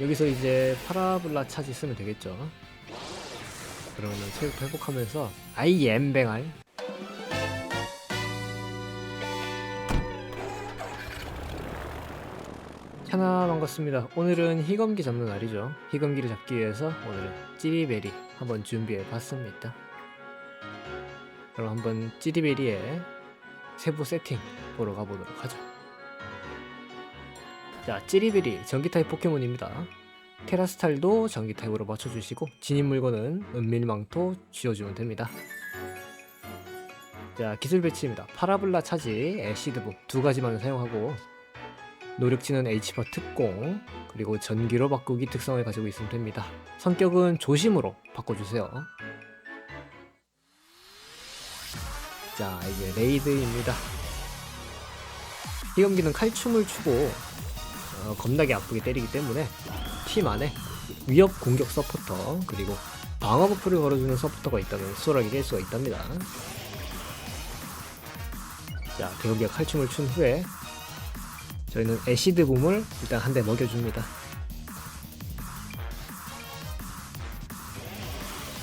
여기서 이제 파라블라 차지 쓰면 되겠죠. 그러면 체력 회복하면서 아이 엠뱅알 하나 반갑습니다. 오늘은 희검기 잡는 날이죠. 희검기를 잡기 위해서 오늘은 찌리베리 한번 준비해 봤습니다. 그럼 한번 찌리베리의 세부 세팅 보러 가보도록 하죠. 자, 찌리베리 전기 타입 포켓몬입니다. 테라스탈도 전기 타입으로 맞춰주시고 진입 물건은 은밀망토 쥐어주면 됩니다. 자, 기술 배치입니다. 파라블라 차지, 애시드부 두 가지만 사용하고 노력치는 H파 특공 그리고 전기로 바꾸기 특성을 가지고 있으면 됩니다. 성격은 조심으로 바꿔주세요. 자 이제 레이드입니다. 희검기는 칼춤을 추고 어, 겁나게 아프게 때리기 때문에 팀 안에 위협 공격 서포터 그리고 방어 버프를 걸어주는 서포터가 있다면 수월하게 깰 수가 있답니다. 자 대형기가 칼춤을 춘 후에 저희는 애시드 붐을 일단 한 대 먹여줍니다.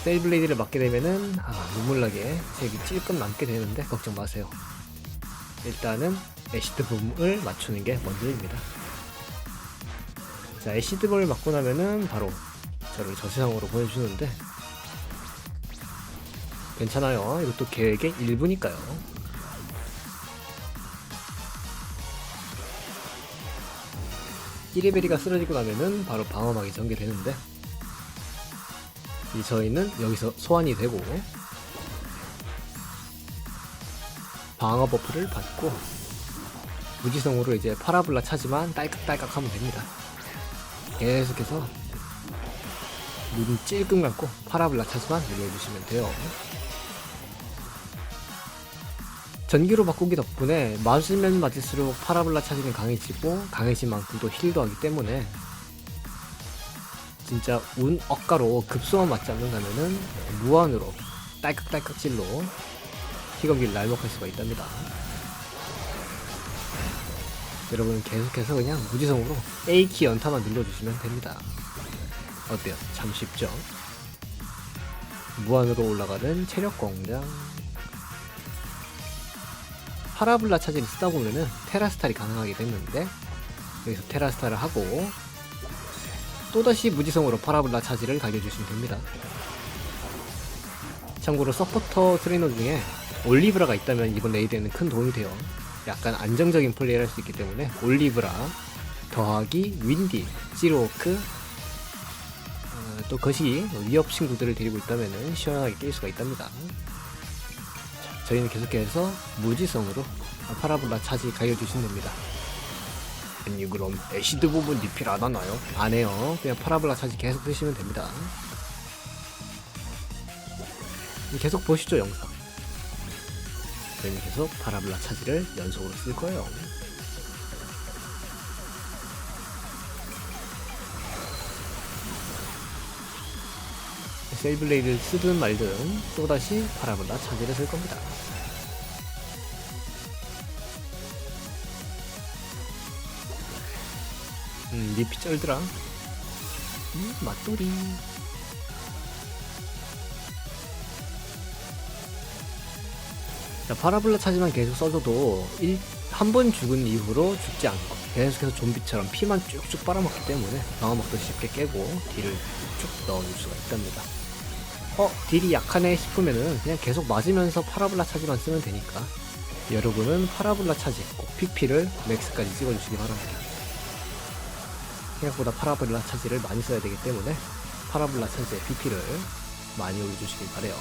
셀블레이드를 맞게 되면은 아, 눈물나게 색이 찔끔 남게 되는데 걱정 마세요. 일단은 애시드 붐을 맞추는 게 먼저입니다. 자, 애시드 붐을 맞고 나면은 바로 저를 저 세상으로 보내주는데 괜찮아요. 이것도 계획의 일부니까요. 찌리베리가 쓰러지고 나면은 바로 방어막이 전개되는데 이 저희는 여기서 소환이 되고 방어 버프를 받고 무지성으로 이제 파라블라 차지만 딸깍딸깍 하면 됩니다. 계속해서 눈 찔끔 감고 파라블라 차지만 눌러주시면 돼요. 전기로 바꾸기 덕분에 맞으면 맞을수록 파라블라 차지는 강해지고 강해진 만큼 또 힐도 하기 때문에 진짜 운 억가로 급소만 맞지 않는다면은 무한으로 딸깍딸깍 찔로 희검기를 날먹할 수가 있답니다. 여러분 계속해서 그냥 무지성으로 A키 연타만 눌러주시면 됩니다. 어때요? 참 쉽죠? 무한으로 올라가는 체력 공장 파라블라 차지를 쓰다 보면은 테라스탈이 가능하게 됐는데 여기서 테라스탈을 하고 또다시 무지성으로 파라블라 차지를 가져주시면 됩니다. 참고로 서포터 트레이너 중에 올리브라가 있다면 이번 레이드에는 큰 도움이 돼요. 약간 안정적인 플레이를 할 수 있기 때문에 올리브라 더하기 윈디, 시로크 어, 또 것이 위협 친구들을 데리고 있다면 시원하게 깰 수가 있답니다. 자, 저희는 계속해서 무지성으로 파라블라 차지 가져주시면 됩니다. 아니 그럼 애시드 부분 리필 안 하나요? 안 해요. 그냥 파라블라 차지 계속 쓰시면 됩니다. 계속 보시죠 영상. 저희는 계속 파라블라 차지를 연속으로 쓸 거예요. 세이블레이를 쓰든 말든 또다시 파라블라 차지를 쓸 겁니다. 음, 리피 쩔더라. 음, 맛돌이. 파라블라 차지만 계속 써줘도 한 번 죽은 이후로 죽지 않고 계속해서 좀비처럼 피만 쭉쭉 빨아먹기 때문에 방어막도 쉽게 깨고 딜을 쭉 넣어줄 수가 있답니다. 어, 딜이 약하네 싶으면은 그냥 계속 맞으면서 파라블라 차지만 쓰면 되니까 여러분은 파라블라 차지 꼭 PP를 맥스까지 찍어주시기 바랍니다. 생각보다 파라블라 차지를 많이 써야 되기 때문에 파라블라 차지의 PP를 많이 올려주시길 바래요.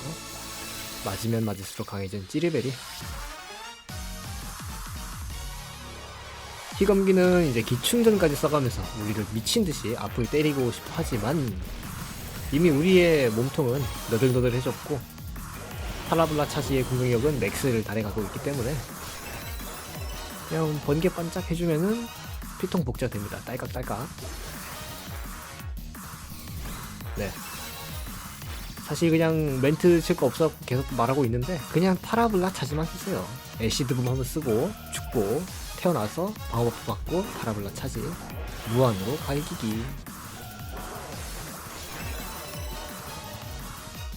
맞으면 맞을수록 강해진 찌리베리. 희검기는 이제 기충전까지 써가면서 우리를 미친 듯이 앞을 때리고 싶어 하지만 이미 우리의 몸통은 너들너들해졌고 파라블라 차지의 공격력은 맥스를 달해가고 있기 때문에 그냥 번개 반짝 해주면은 피통 복제가 됩니다. 딸깍딸깍. 네. 사실 그냥 멘트 칠 거 없어서 계속 말하고 있는데 그냥 파라블라 차지만 쓰세요. 애시드붐 한번 쓰고 죽고 태어나서 방어 버프 받고 파라블라 차지 무한으로 갈기기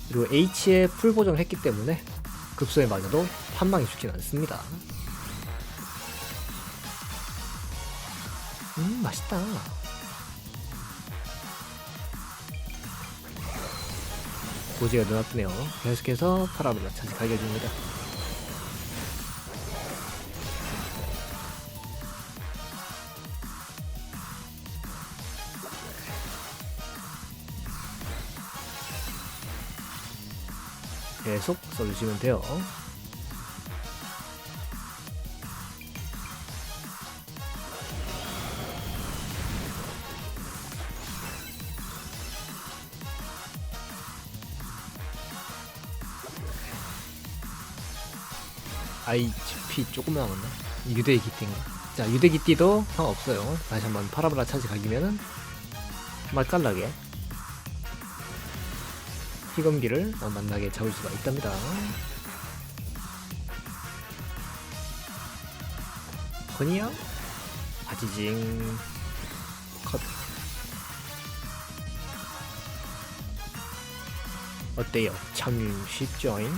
그리고 H에 풀 보정을 했기 때문에 급소에 맞아도 한방이 죽진 않습니다. 음 맛있다. 고지가 눈아프네요. 계속해서 파라블라 차지 갈겨줍니다. 계속 써주시면 돼요. IHP 조금 남았나? 유대 기띠인가? 자, 유대 기띠도 상관없어요. 다시 한번 파라브라 차지 각이면은 맛깔나게 희검기를 만나게 잡을 수가 있답니다. 허니야? 바지징 컷 어때요? 참 쉽죠잉?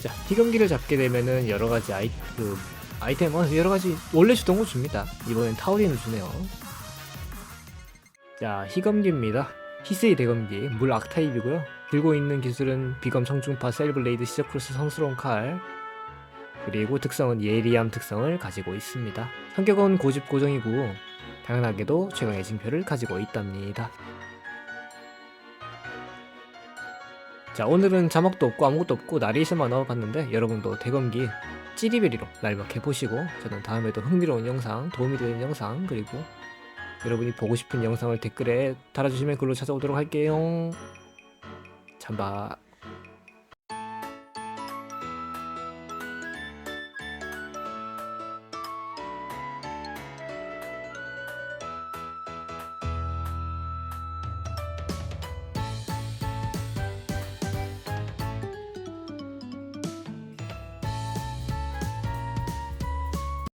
자, 희검기를 잡게 되면은 여러 가지 아이 그 아이템 어, 여러 가지 원래 주던 거 줍니다. 이번엔 타우린을 주네요. 자, 희검기입니다. 히스의 대검기, 물 악타입이고요. 들고 있는 기술은 비검 청중파 셀블레이드 시저크로스 성스러운 칼. 그리고 특성은 예리함 특성을 가지고 있습니다. 성격은 고집 고정이고 당연하게도 최강의 징표를 가지고 있답니다. 자 오늘은 자막도 없고 아무것도 없고 나레이션만 넣어봤는데 여러분도 대검기 찌리베리로 날먹해보시고 저는 다음에도 흥미로운 영상 도움이 되는 영상 그리고 여러분이 보고 싶은 영상을 댓글에 달아주시면 글로 찾아오도록 할게요. 잠바